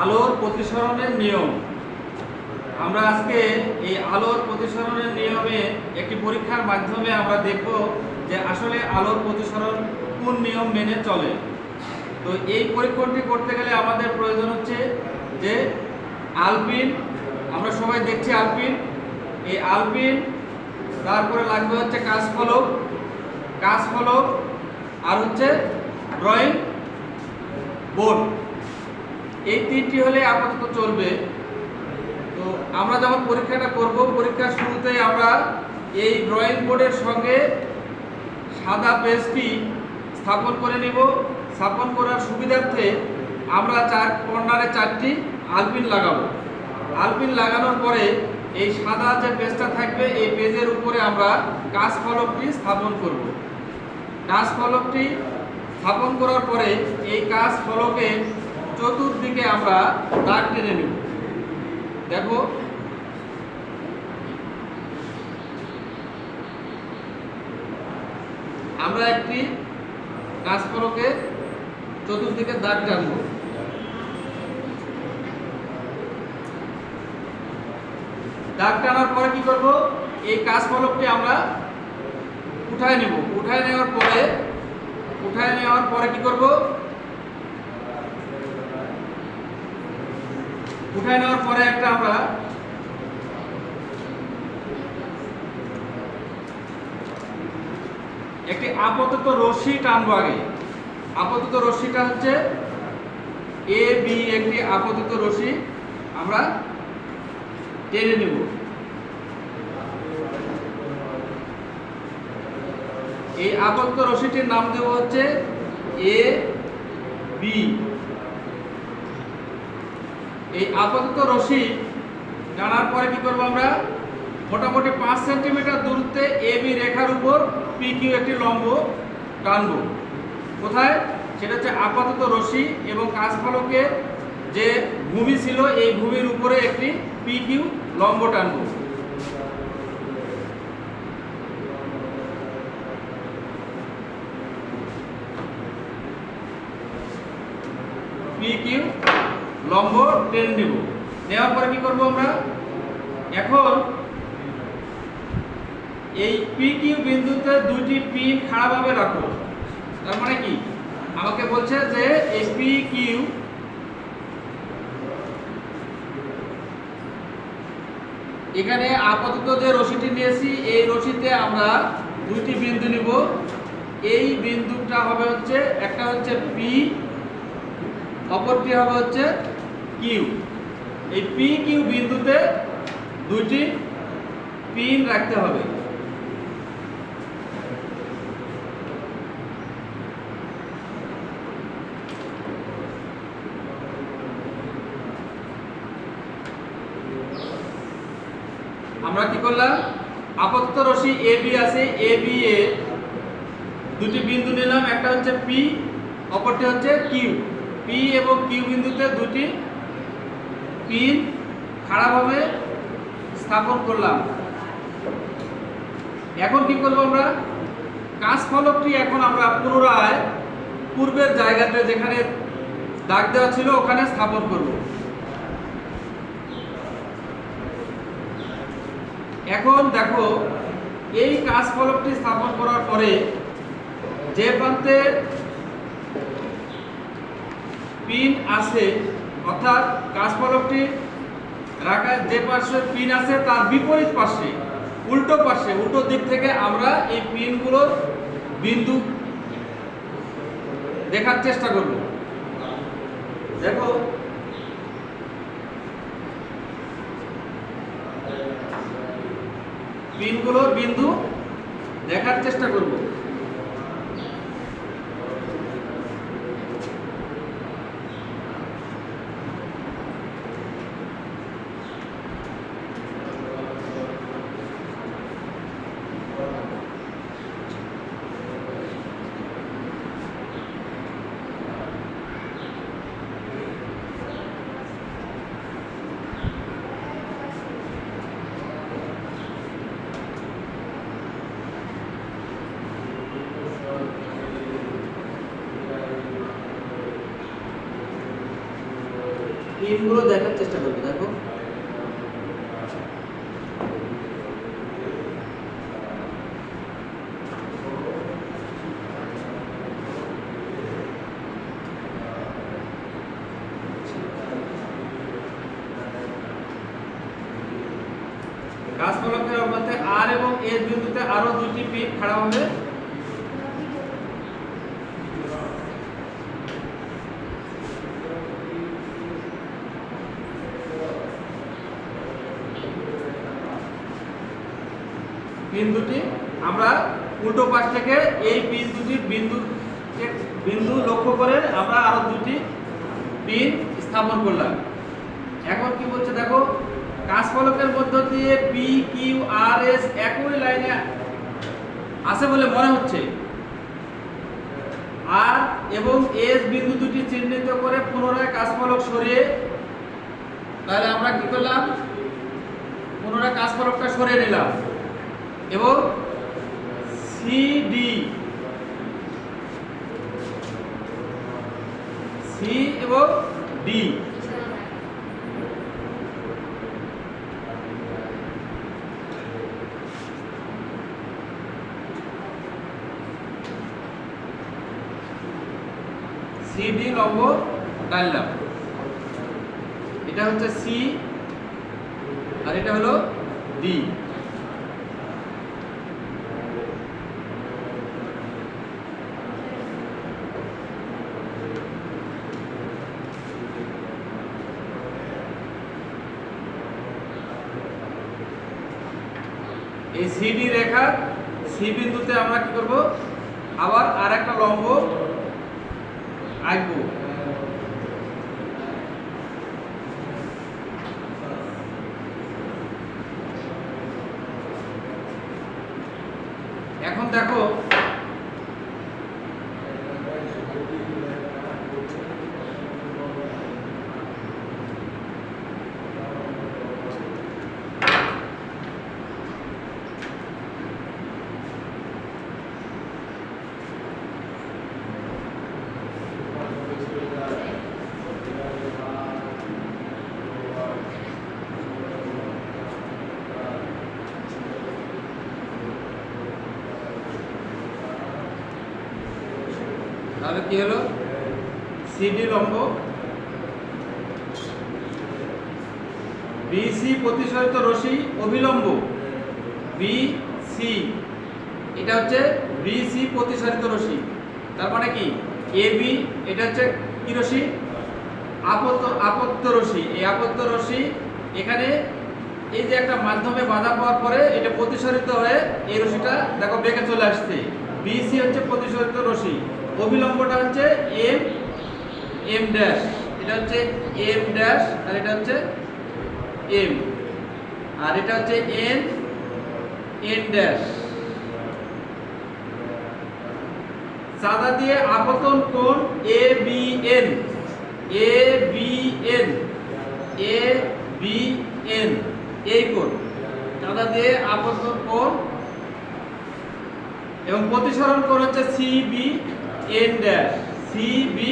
আলোর প্রতিসরণের নিয়ম। আমরা আজকে এই আলোর প্রতিসরণের নিয়মে একটি পরীক্ষার মাধ্যমে আমরা দেখব যে আসলে আলোর প্রতিসরণ কোন নিয়ম মেনে চলে। তো এই পরীক্ষণটি করতে গেলে আমাদের প্রয়োজন হচ্ছে যে আলপিন, আমরা সবাই দেখছি আলপিন। এই আলপিন, তারপরে লাগবে হচ্ছে কাঁচ ফলক কাঁচ ফলক, আর হচ্ছে ড্রয়িং বোর্ড। এই তিনটি হলে আপাতত চলবে। তো আমরা যখন পরীক্ষাটা করব, পরীক্ষার শুরুতেই আমরা এই ড্রয়িং বোর্ডের সঙ্গে সাদা পেজটি স্থাপন করে নিব। স্থাপন করার সুবিধার্থে আমরা চার কর্নারে চারটি আলপিন লাগাবো। আলপিন লাগানোর পরে এই সাদা যে পেজটা থাকবে, এই পেজের উপরে আমরা কাঁচ ফলকটি স্থাপন করব। কাঁচ ফলকটি স্থাপন করার পরে এই কাঁচ ফলকে চতুর্দিকে আমরা দাগ টেনে নেব। দেখো। আমরা একটি কাঁচফলকে চতুর্দিকে দাগ টানবো। দাগ টানার পরে কি করব? এই কাঁচ ফলকটি আমরা উঠায় নেব। উঠায় নেওয়ার পরে, উঠায় নেওয়ার পরে কি করব? উঠায় নেওয়ার পরে একটা আমরা একটি আপাতত রশ্মি টানবো আগে। আপাতত রশ্মিটা হচ্ছে এ বি একটি আপাতত রশ্মি আমরা টেনে নেব। এই আপাতত রশ্মিটির নাম দেব হচ্ছে এ বি এই আপাতত রশি টানার পরে কি করব আমরা? মোটামুটি পাঁচ সেন্টিমিটার দূরত্বে এ বি রেখার উপর পি কিউ একটি লম্ব টানবো। কোথায়? সেটা হচ্ছে আপাতত রশি এবং কাঁচ ফলকের যে ভূমি ছিল, এই ভূমির উপরে একটি পি কিউ লম্ব টানব। পি কিউ লম্ব টেনে নেব নেওয়ার পরে কি করব আমরা? এখন এই পি কিউ বিন্দুতে পিন খাড়াভাবে রাখো। তার মানে কি? আমাকে বলছে যে এই পি কিউ এখানে আপাতত যে রশিটি নিয়েছি, এই রশিতে আমরা দুইটি বিন্দু নিব। এই বিন্দুটা হবে হচ্ছে, একটা হচ্ছে পি অপরটি হবে হচ্ছে কিউ এই পি কিউ বিন্দুতে দুইটি পিন রাখতে হবে। আমরা কি করলাম? আপাতত রশ্মি এ বি আছে। এ বি এ দুটি বিন্দু নিলাম। একটা হচ্ছে পি অপরটি হচ্ছে কিউ পি এবং কিউ বিন্দুতে দুটি পিন খাড়াভাবে স্থাপন করলাম। এখন কি করব আমরা? কাঁচ ফলকটি এখন আমরা পুনরায় পূর্বের জায়গাতে যেখানে দাগ দেওয়া ছিল ওখানে স্থাপন করব। এখন দেখো, এই কাঁচ ফলকটি স্থাপন করার পরে যে প্রান্তে পিন আছে অর্থাৎ কাঁচ ফলকটি রাখার যে পাশে পিন আছে, তার বিপরীত পাশে, উল্টো পাশে, উল্টো দিক থেকে আমরা এই পিনগুলোর বিন্দু দেখার চেষ্টা করব। দেখো। পিনগুলোর বিন্দু দেখার চেষ্টা করব। পিনগুলো দেখার চেষ্টা করবে, দেখো। গাছ মধ্যে আর এবং এর বিন্দুতে আরও দুটি পিন খাড়া হবে। পিন দুটি। আমরা উল্টো পাশ থেকে এই পিন দুটি বিন্দু বিন্দু লক্ষ্য করে আমরা আরও দুটি পিন স্থাপন করলাম। এখন কি বলছে দেখো কাঁচ ফলকের মধ্য দিয়ে পি কিউ আর এস একই লাইনে আছে বলে মনে হচ্ছে। আর এবং এস বিন্দু দুটি চিহ্নিত করে পুনরায় কাঁচ ফলক সরিয়ে তাহলে আমরা কি করলাম? পুনরায় কাঁচ ফলকটা সরিয়ে নিলাম। এবং সিডি সি এবং ডি সিডি লম্ব টানলাম এটা হচ্ছে সি আর এটা হলো ডি এই সিডি রেখা সি বিন্দুতে আমরা কি করব? আবার আর একটা লম্ব আঁকবো। এখন দেখো তাহলে কি হলো? সিডি লম্ব। বিসি প্রতিসরিত রশ্মি অভিলম্ব বিসি এটা হচ্ছে বিসি প্রতিসরিত রশ্মি। তার মানে কি? এ বি এটা হচ্ছে কি রশি আপত্ত আপত্ত রশি এই আপত্ত রশ্মি এখানে এই যে একটা মাধ্যমে বাধা পাওয়ার পরে এটা প্রতিসরিত হয়ে এই রশিটা দেখো বেঁকে চলে আসছে। বিসি হচ্ছে প্রতিসরিত রশ্মি। অবিলম্বটা হচ্ছে এম এম ড্যাশ। এটা হচ্ছে এম ড্যাশ আর এটা হচ্ছে এম। আর এটা হচ্ছে এন এন ড্যাশ। চাঁদা দিয়ে আপতন কোণ A B N. A B N. A B N. এই কোণ। চাঁদা দিয়ে আপতন কোণ। এবং প্রতিসরণ কোণ হচ্ছে C B. N dash C B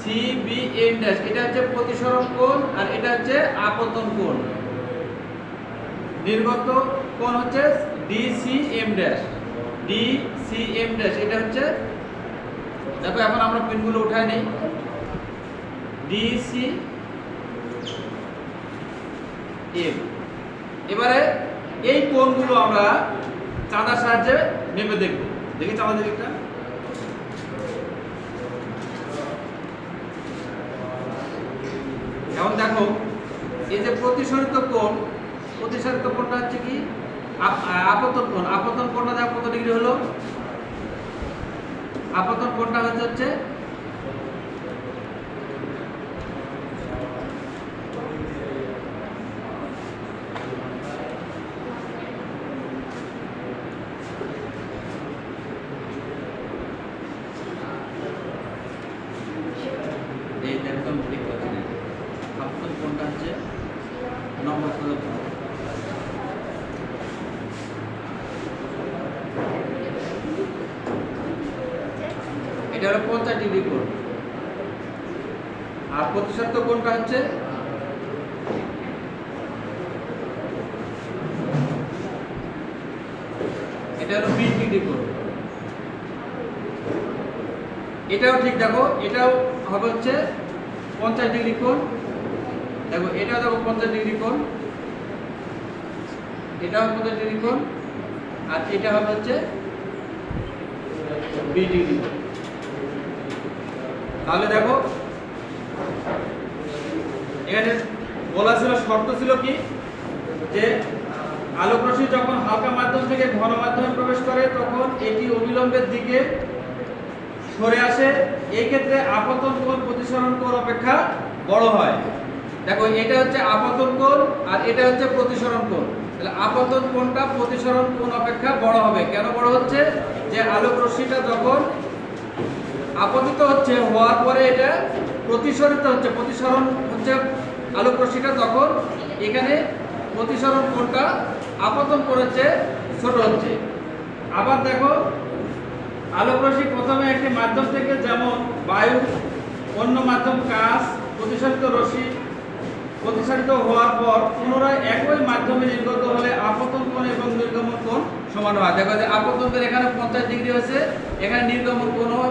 C B N dash এটা হচ্ছে প্রতিসরণ কোণ আর এটা হচ্ছে আপতন কোণ। নির্গত কোণ হচ্ছে D M dash D C M dash এটা হচ্ছে, দেখো এখন আমরা পিনগুলো উঠাই নিই। ডি এম এবারে এই কোণগুলো আমরা চাঁদার সাহায্যে মেপে দেখব। দেখি চাঁদা দিকটা এখন দেখো, এই যে প্রতিসরিত কোণ, প্রতিসরিত কোণটা হচ্ছে কি? আপ- আপতন কোণ। আপতন কোণটা দেখো কত ডিগ্রি হলো? আপতন কোণটা হচ্ছে হচ্ছে এটা হলো পঞ্চাশ ডিগ্রি কোণ। আর প্রতিশত কোণটা হচ্ছে? এটা হলো বিশ ডিগ্রি কোণ। এটাও ঠিক, দেখো, এটাও হবে হচ্ছে পঞ্চাশ ডিগ্রি কোণ। দেখো, এটাও দেখো পঞ্চাশ ডিগ্রি কোণ। এটাও পঞ্চাশ ডিগ্রি কোণ। আর এটা হবে হচ্ছে বিশ ডিগ্রি কোণ। তাহলে দেখো, এখানে বলা ছিল, শর্ত ছিল কি? যে আলোক রশ্মি যখন হালকা মাধ্যম থেকে ঘন মাধ্যমে প্রবেশ করে, তখন এটি অবিলম্বের দিকে সরে আসে। এই ক্ষেত্রে আপতন কোণ প্রতিসরণ কোণ অপেক্ষা বড় হয়। দেখো, এটা হচ্ছে আপতন কোণ আর এটা হচ্ছে প্রতিসরণ কোণ। তাহলে আপতন কোণটা প্রতিসরণ কোণ অপেক্ষা বড় হবে। কেন বড় হচ্ছে? যে আলোক রশ্মিটা যখন আপতিত হচ্ছে, হওয়ার পরে এটা প্রতিসরিত হচ্ছে। প্রতিসরণ হচ্ছে আলোক রশ্মিটা তখন এখানে প্রতিসরণ কোণটা আপতন করেছে, ছোট হচ্ছে। আবার দেখো, আলোক রশ্মি প্রথমে একটি মাধ্যম থেকে যেমন বায়ু, অন্য মাধ্যম কাঁচ প্রতিসরিত রশ্মি প্রতিসারিত হওয়ার পর পুনরায় একই মাধ্যমে নির্গত হলে আপতন কোণ এবং নির্গমন কোণ সমান হয়। দেখো যে আপতন এখানে পঞ্চাশ ডিগ্রি হয়েছে, এখানে নির্গমন কোণও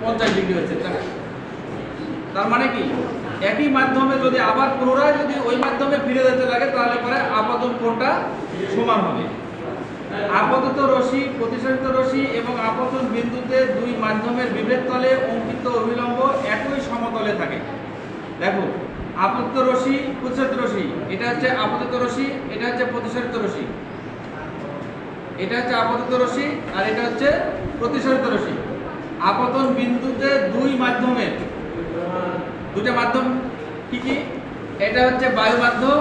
পঞ্চাশ ডিগ্রি হয়েছে তার- মানে কি? একই মাধ্যমে যদি আবার পুনরায় যদি ওই মাধ্যমে ফিরে যেতে লাগে, তাহলে পরে আপতন কোণটা সমান হবে। আপাতত রশ্মি, প্রতিসারিত রশ্মি এবং আপতন বিন্দুতে দুই মাধ্যমের বিভেদ তলে অঙ্কিত অবিলম্ব একই সমতলে থাকে। দেখো, আপতিত রশ্মি, প্রতিসারিত রশ্মি, এটা হচ্ছে আপাতত রশ্মি, এটা হচ্ছে প্রতিসারিত রশ্মি। এটা হচ্ছে আপাতত রশ্মি আর এটা হচ্ছে প্রতিসারিত রশ্মি। আপতন বিন্দুতে দুই মাধ্যমে। দুটো মাধ্যম কি কি? এটা হচ্ছে বায়ু মাধ্যম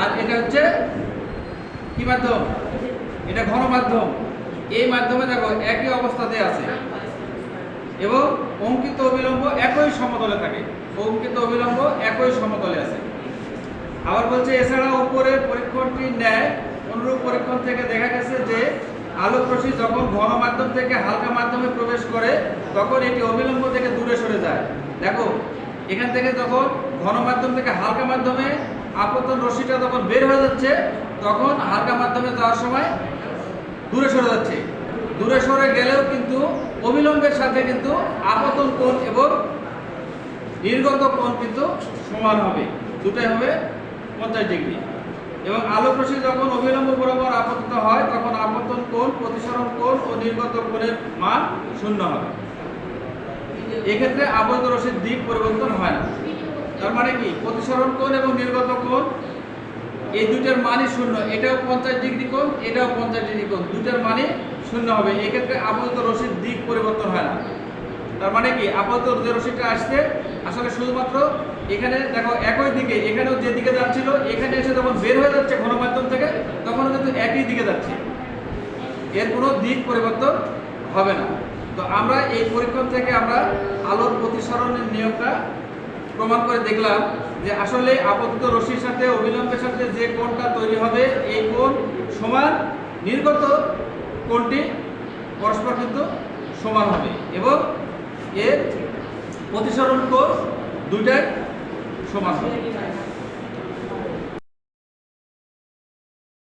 আর এটা হচ্ছে কি মাধ্যম? এটা ঘন মাধ্যম। এই মাধ্যমে দেখো একই অবস্থাতে আছে। এবং অঙ্কিত অবিলম্ব একই সমতলে থাকে। অঙ্কিত অবিলম্ব একই সমতলে আছে। আবার বলছে এছাড়া উপরের পরীক্ষণটি ন্যায়। অনুরূপ পরীক্ষণ থেকে দেখা গেছে যে আলোক রশ্মি যখন ঘন মাধ্যম থেকে হালকা মাধ্যমে প্রবেশ করে, তখন এটি অবিলম্ব থেকে দূরে সরে যায়। দেখো, এখান থেকে যখন ঘন মাধ্যম থেকে হালকা মাধ্যমে আপতন রশ্মিটা যখন বের হয়ে যাচ্ছে, তখন হালকা মাধ্যমে যাওয়ার সময় দূরে সরে যাচ্ছে। দূরে সরে গেলেও কিন্তু অবিলম্বের সাথে কিন্তু আপতন কোণ এবং নির্গত কোণ কিন্তু সমান হবে। দুটাই হবে পঞ্চাশ ডিগ্রি। এবং আলোক রশ্মি যখন অবিলম্ব বরাবর আপতিত হয়, তখন আপতন কোণ, প্রতিসরণ কোণ ও নির্গত কোণের মান শূন্য হবে। এক্ষেত্রে আবদ্ধ রশ্মির দিক পরিবর্তন হয় না। তার মানে কি? প্রতিসরণ কোণ এবং নির্গত কোণ, এই দুটার মানই শূন্য। এটাও পঞ্চাশ ডিগ্রি কোণ, এটাও পঞ্চাশ ডিগ্রি কোণ। দুটার মানে শূন্য হবে। এক্ষেত্রে আবদ্ধ রশ্মির দিক পরিবর্তন হয় না। তার মানে কি? আপাতত যে রশ্মিটা আসছে, আসলে শুধুমাত্র এখানে দেখো একই দিকে, এখানেও যে দিকে যাচ্ছিল, এখানে এসে যখন বের হয়ে যাচ্ছে ঘন মাধ্যম থেকে তখন কিন্তু একই দিকে যাচ্ছে। এর কোনো দিক পরিবর্তন হবে না। তো আমরা এই পরীক্ষণ থেকে আমরা আলোর প্রতিসরণের নিয়মটা প্রমাণ করে দেখলাম যে আসলে আপতিত রশ্মির সাথে অবিলম্বের সাথে যে কোণটা তৈরি হবে, এই কোণ সমান নির্গত কোণটি পরস্পর কিন্তু সমান হবে। এবং এর প্রতিসরণ কোণ দুইটাই সমান হবে